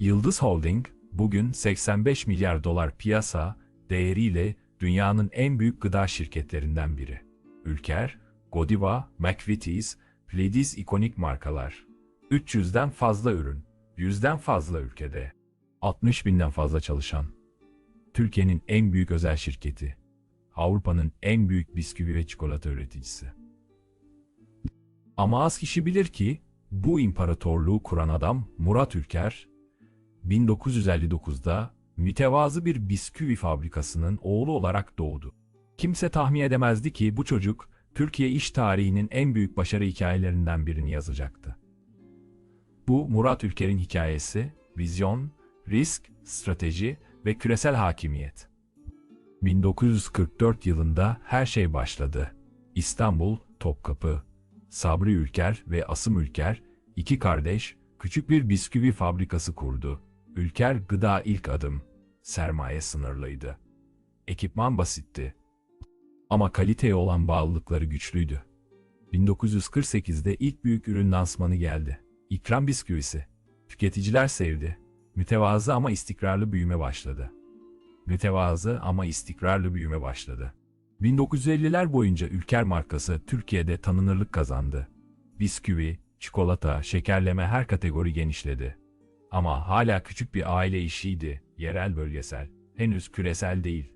Yıldız Holding, bugün 85 milyar dolar piyasa değeriyle dünyanın en büyük gıda şirketlerinden biri. Ülker, Godiva, McVitie's, Pledis ikonik markalar. 300'den fazla ürün, 100'den fazla ülkede. 60 binden fazla çalışan. Türkiye'nin en büyük özel şirketi. Avrupa'nın en büyük bisküvi ve çikolata üreticisi. Ama az kişi bilir ki bu imparatorluğu kuran adam Murat Ülker, 1959'da mütevazı bir bisküvi fabrikasının oğlu olarak doğdu. Kimse tahmin edemezdi ki bu çocuk Türkiye iş tarihinin en büyük başarı hikayelerinden birini yazacaktı. Bu Murat Ülker'in hikayesi, vizyon, risk, strateji ve küresel hakimiyet. 1944 yılında her şey başladı. İstanbul, Topkapı, Sabri Ülker ve Asım Ülker, iki kardeş, küçük bir bisküvi fabrikası kurdu. Ülker gıda ilk adım. Sermaye sınırlıydı. Ekipman basitti. Ama kaliteye olan bağlılıkları güçlüydü. 1948'de ilk büyük ürün lansmanı geldi. İkram bisküvisi. Tüketiciler sevdi. Mütevazı ama istikrarlı büyüme başladı. Mütevazı ama istikrarlı büyüme başladı. 1950'ler boyunca Ülker markası Türkiye'de tanınırlık kazandı. Bisküvi, çikolata, şekerleme her kategori genişledi. Ama hala küçük bir aile işiydi, yerel bölgesel, henüz küresel değil.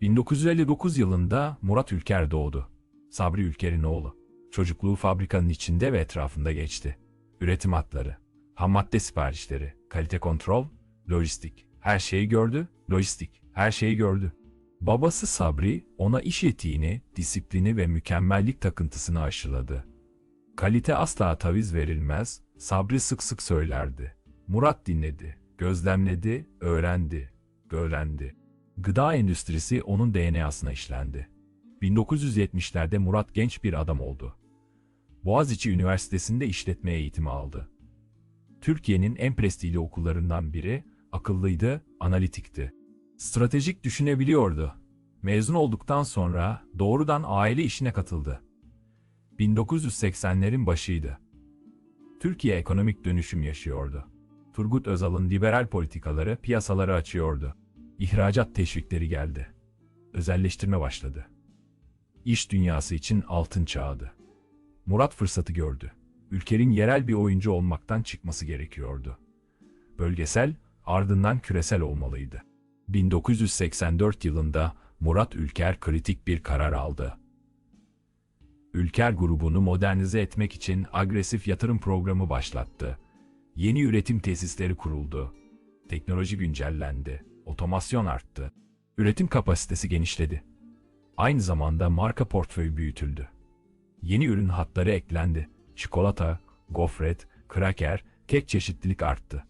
1959 yılında Murat Ülker doğdu. Sabri Ülker'in oğlu. Çocukluğu fabrikanın içinde ve etrafında geçti. Üretim hatları, ham madde siparişleri, kalite kontrol, lojistik. Her şeyi gördü, lojistik, her şeyi gördü. Babası Sabri ona iş etiğini, disiplini ve mükemmellik takıntısını aşıladı. Kalite asla taviz verilmez, Sabri sık sık söylerdi. Murat dinledi, gözlemledi, öğrendi, öğrendi. Gıda endüstrisi onun DNA'sına işlendi. 1970'lerde Murat genç bir adam oldu. Boğaziçi Üniversitesi'nde işletme eğitimi aldı. Türkiye'nin en prestijli okullarından biri, akıllıydı, analitikti. Stratejik düşünebiliyordu. Mezun olduktan sonra doğrudan aile işine katıldı. 1980'lerin başıydı. Türkiye ekonomik dönüşüm yaşıyordu. Turgut Özal'ın liberal politikaları piyasaları açıyordu. İhracat teşvikleri geldi. Özelleştirme başladı. İş dünyası için altın çağdı. Murat fırsatı gördü. Ülkenin yerel bir oyuncu olmaktan çıkması gerekiyordu. Bölgesel, ardından küresel olmalıydı. 1984 yılında Murat Ülker kritik bir karar aldı. Ülker grubunu modernize etmek için agresif yatırım programı başlattı. Yeni üretim tesisleri kuruldu. Teknoloji güncellendi. Otomasyon arttı. Üretim kapasitesi genişledi. Aynı zamanda marka portföyü büyütüldü. Yeni ürün hatları eklendi. Çikolata, gofret, kraker, kek çeşitlilik arttı.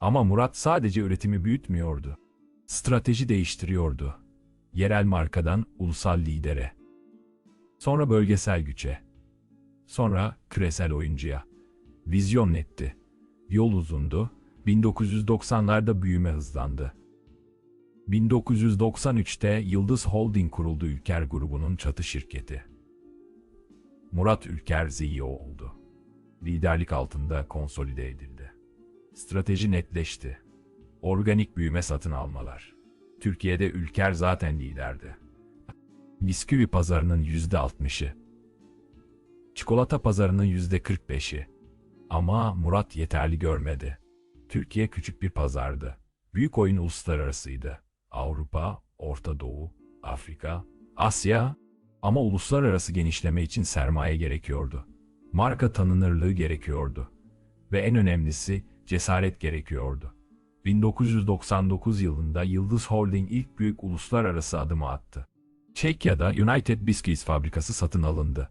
Ama Murat sadece üretimi büyütmüyordu. Strateji değiştiriyordu. Yerel markadan ulusal lidere. Sonra bölgesel güce. Sonra küresel oyuncuya. Vizyon netti. Yol uzundu. 1990'larda büyüme hızlandı. 1993'te Yıldız Holding kuruldu Ülker grubunun çatı şirketi. Murat Ülker CEO oldu. Liderlik altında konsolide edildi. Strateji netleşti. Organik büyüme satın almalar. Türkiye'de Ülker zaten liderdi. Bisküvi pazarının %60'ı. Çikolata pazarının %45'i. Ama Murat yeterli görmedi. Türkiye küçük bir pazardı. Büyük oyun uluslararasıydı. Avrupa, Orta Doğu, Afrika, Asya ama uluslararası genişleme için sermaye gerekiyordu. Marka tanınırlığı gerekiyordu. Ve en önemlisi cesaret gerekiyordu. 1999 yılında Yıldız Holding ilk büyük uluslararası adımı attı. Çekya'da United Biscuits fabrikası satın alındı.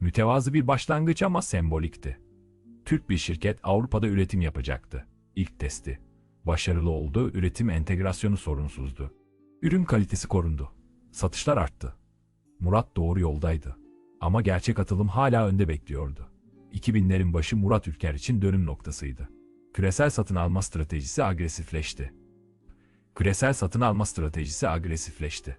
Mütevazı bir başlangıç ama sembolikti. Türk bir şirket Avrupa'da üretim yapacaktı. İlk testi. Başarılı oldu, üretim entegrasyonu sorunsuzdu. Ürün kalitesi korundu. Satışlar arttı. Murat doğru yoldaydı. Ama gerçek atılım hala önde bekliyordu. 2000'lerin başı Murat Ülker için dönüm noktasıydı. Küresel satın alma stratejisi agresifleşti. Küresel satın alma stratejisi agresifleşti.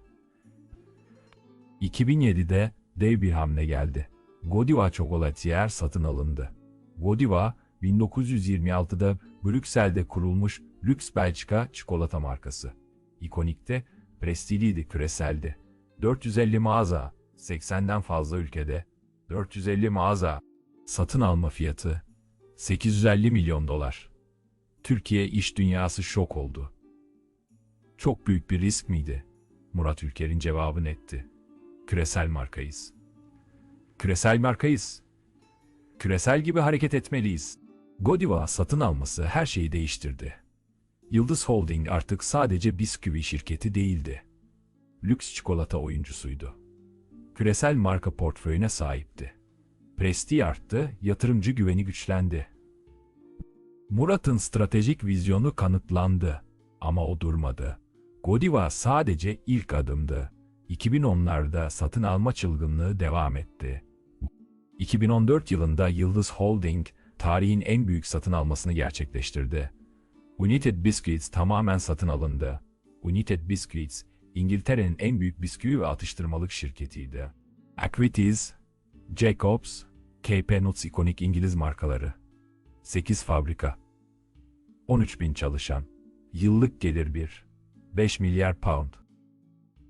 2007'de dev bir hamle geldi. Godiva Chocolatier satın alındı. Godiva, 1926'da Brüksel'de kurulmuş Lüks Belçika çikolata markası. İkonikte, prestiliydi küreseldi. 450 mağaza, 80'den fazla ülkede. 450 mağaza. Satın alma fiyatı 850 milyon dolar. Türkiye iş dünyası şok oldu. Çok büyük bir risk miydi? Murat Ülker'in cevabı netti. Küresel markayız. Küresel markayız. Küresel gibi hareket etmeliyiz. Godiva satın alması her şeyi değiştirdi. Yıldız Holding artık sadece bisküvi şirketi değildi. Lüks çikolata oyuncusuydu. Küresel marka portföyüne sahipti. Prestij arttı, yatırımcı güveni güçlendi. Murat'ın stratejik vizyonu kanıtlandı ama o durmadı. Godiva sadece ilk adımdı. 2010'larda satın alma çılgınlığı devam etti. 2014 yılında Yıldız Holding, tarihin en büyük satın almasını gerçekleştirdi. United Biscuits tamamen satın alındı. United Biscuits, İngiltere'nin en büyük bisküvi ve atıştırmalık şirketiydi. Aquities, Jacobs, KP Nuts ikonik İngiliz markaları. 8 fabrika. 13 bin çalışan. Yıllık gelir 1. 5 milyar pound.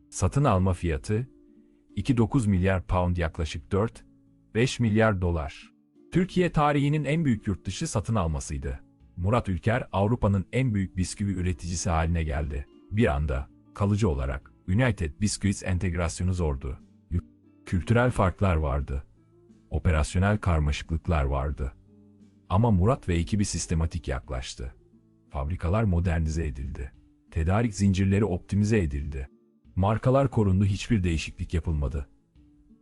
Satın alma fiyatı 2.9 milyar pound yaklaşık 4, 5 milyar dolar. Türkiye tarihinin en büyük yurtdışı satın almasıydı. Murat Ülker Avrupa'nın en büyük bisküvi üreticisi haline geldi. Bir anda, kalıcı olarak, United Biscuits entegrasyonu zordu. Kültürel farklar vardı. Operasyonel karmaşıklıklar vardı. Ama Murat ve ekibi sistematik yaklaştı. Fabrikalar modernize edildi. Tedarik zincirleri optimize edildi. Markalar korundu, hiçbir değişiklik yapılmadı.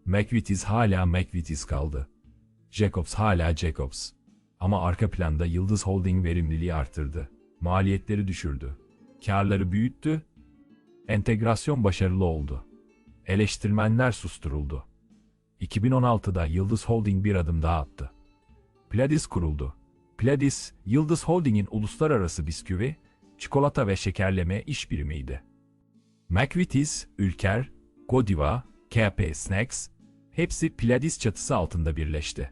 McVitie's hala McVitie's kaldı. Jacobs hala Jacobs. Ama arka planda Yıldız Holding verimliliği arttırdı. Maliyetleri düşürdü. Karları büyüttü. Entegrasyon başarılı oldu. Eleştirmenler susturuldu. 2016'da Yıldız Holding bir adım daha attı. Pladis kuruldu. Pladis, Yıldız Holding'in uluslararası bisküvi, çikolata ve şekerleme iş birimiydi. McVitie's, Ülker, Godiva, KP Snacks, hepsi Pladis çatısı altında birleşti.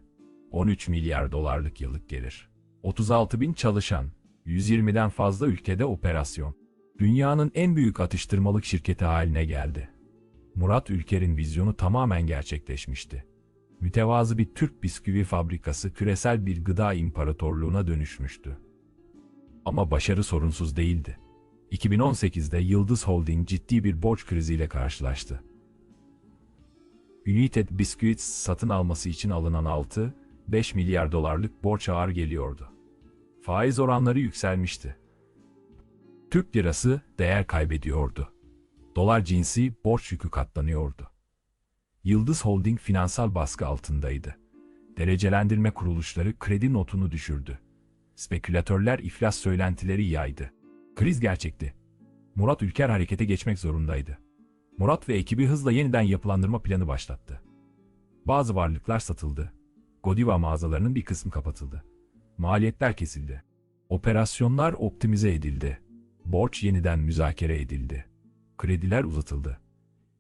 13 milyar dolarlık yıllık gelir. 36 bin çalışan, 120'den fazla ülkede operasyon. Dünyanın en büyük atıştırmalık şirketi haline geldi. Murat Ülker'in vizyonu tamamen gerçekleşmişti. Mütevazı bir Türk bisküvi fabrikası küresel bir gıda imparatorluğuna dönüşmüştü. Ama başarı sorunsuz değildi. 2018'de Yıldız Holding ciddi bir borç kriziyle karşılaştı. United Biscuits satın alması için alınan 6, 5 milyar dolarlık borç ağır geliyordu. Faiz oranları yükselmişti. Türk lirası değer kaybediyordu. Dolar cinsi borç yükü katlanıyordu. Yıldız Holding finansal baskı altındaydı. Derecelendirme kuruluşları kredi notunu düşürdü. Spekülatörler iflas söylentileri yaydı. Kriz gerçekti. Murat Ülker harekete geçmek zorundaydı. Murat ve ekibi hızla yeniden yapılandırma planı başlattı. Bazı varlıklar satıldı. Godiva mağazalarının bir kısmı kapatıldı. Maliyetler kesildi. Operasyonlar optimize edildi. Borç yeniden müzakere edildi. Krediler uzatıldı.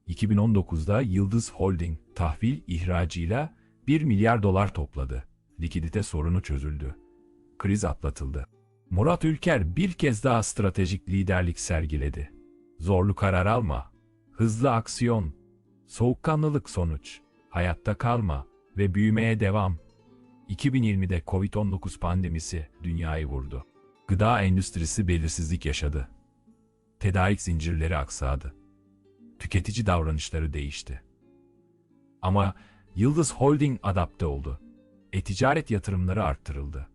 2019'da Yıldız Holding tahvil ihracıyla 1 milyar dolar topladı. Likidite sorunu çözüldü. Kriz atlatıldı. Murat Ülker bir kez daha stratejik liderlik sergiledi. Zorlu karar alma, hızlı aksiyon, soğukkanlılık sonuç, hayatta kalma ve büyümeye devam. 2020'de Covid-19 pandemisi dünyayı vurdu. Gıda endüstrisi belirsizlik yaşadı. Tedarik zincirleri aksadı. Tüketici davranışları değişti. Ama Yıldız Holding adapte oldu. E-ticaret yatırımları arttırıldı.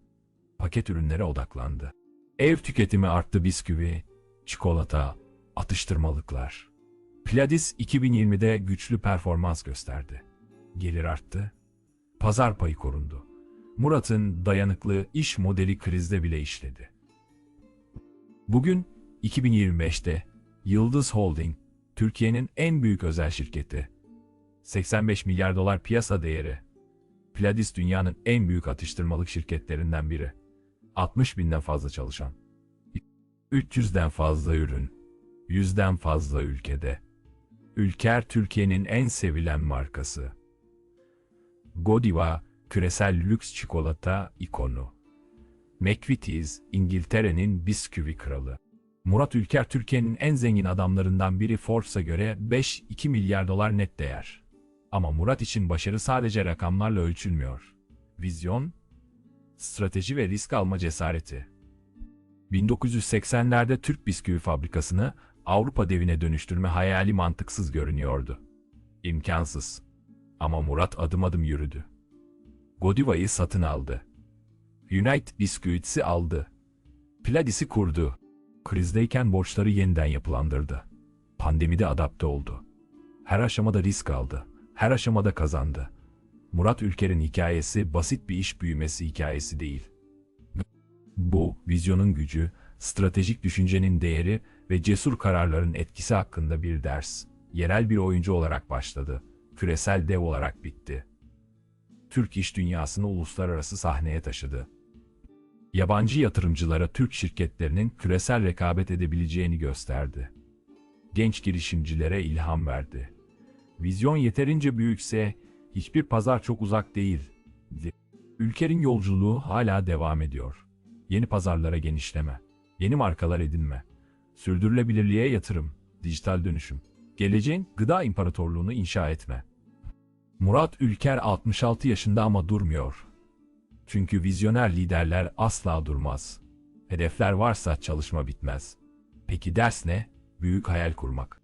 Paket ürünlere odaklandı. Ev tüketimi arttı bisküvi, çikolata, atıştırmalıklar. Pladis 2020'de güçlü performans gösterdi. Gelir arttı, pazar payı korundu. Murat'ın dayanıklı iş modeli krizde bile işledi. Bugün 2025'te Yıldız Holding, Türkiye'nin en büyük özel şirketi. 85 milyar dolar piyasa değeri. Pladis dünyanın en büyük atıştırmalık şirketlerinden biri. 60 binden fazla çalışan. 300'den fazla ürün. 100'den fazla ülkede. Ülker Türkiye'nin en sevilen markası. Godiva, küresel lüks çikolata ikonu. McVitie's, İngiltere'nin bisküvi kralı. Murat Ülker Türkiye'nin en zengin adamlarından biri Forbes'a göre 5-2 milyar dolar net değer. Ama Murat için başarı sadece rakamlarla ölçülmüyor. Vizyon, strateji ve risk alma cesareti. 1980'lerde Türk bisküvi fabrikasını Avrupa devine dönüştürme hayali mantıksız görünüyordu. İmkansız. Ama Murat adım adım yürüdü. Godiva'yı satın aldı. United Biscuits'i aldı. Piladis'i kurdu. Krizdeyken borçları yeniden yapılandırdı. Pandemide adapte oldu. Her aşamada risk aldı. Her aşamada kazandı. Murat Ülker'in hikayesi basit bir iş büyümesi hikayesi değil. Bu, vizyonun gücü, stratejik düşüncenin değeri ve cesur kararların etkisi hakkında bir ders. Yerel bir oyuncu olarak başladı. Küresel dev olarak bitti. Türk iş dünyasını uluslararası sahneye taşıdı. Yabancı yatırımcılara Türk şirketlerinin küresel rekabet edebileceğini gösterdi. Genç girişimcilere ilham verdi. Vizyon yeterince büyükse hiçbir pazar çok uzak değil. Ülkenin yolculuğu hala devam ediyor. Yeni pazarlara genişleme, yeni markalar edinme, sürdürülebilirliğe yatırım, dijital dönüşüm, geleceğin gıda imparatorluğunu inşa etme. Murat Ülker 66 yaşında ama durmuyor. Çünkü vizyoner liderler asla durmaz. Hedefler varsa çalışma bitmez. Peki ders ne? Büyük hayal kurmak.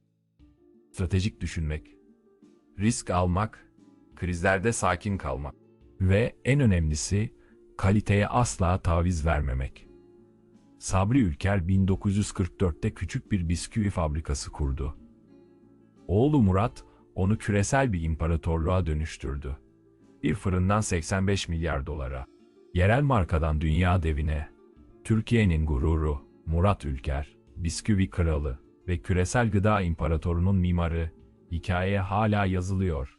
Stratejik düşünmek. Risk almak. Krizlerde sakin kalmak. Ve en önemlisi kaliteye asla taviz vermemek. Sabri Ülker 1944'te küçük bir bisküvi fabrikası kurdu. Oğlu Murat onu küresel bir imparatorluğa dönüştürdü. Bir fırından 85 milyar dolara, yerel markadan dünya devine, Türkiye'nin gururu, Murat Ülker, bisküvi kralı ve küresel gıda imparatorunun mimarı, hikaye hala yazılıyor.